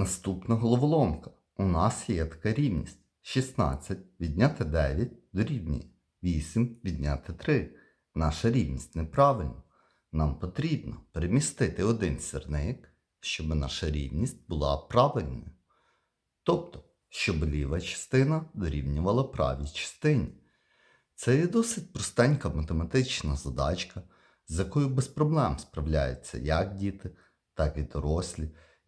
Наступна головоломка. У нас є така рівність. 16 відняти 9 дорівнює 8 відняти 3. Наша рівність неправильна. Нам потрібно перемістити один сірник, щоб наша рівність була правильною. Тобто, щоб ліва частина дорівнювала правій частині. Це є досить простенька математична задачка, з якою без проблем справляються як діти, так і дорослі.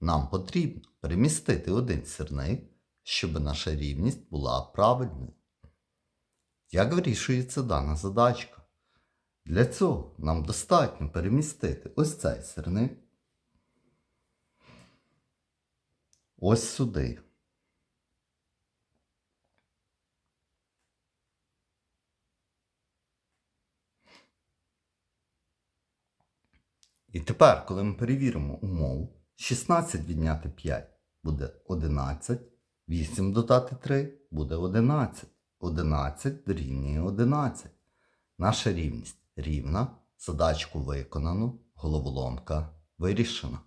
Нам потрібно перемістити один сірник, щоб наша рівність була правильною. Як вирішується дана задачка? Для цього нам достатньо перемістити ось цей сірник ось сюди. І тепер, коли ми перевіримо умову, 16 відняти 5 буде 11, 8 додати 3 буде 11. 11 дорівнює 11. Наша рівність рівна, задачку виконано, головоломка вирішена.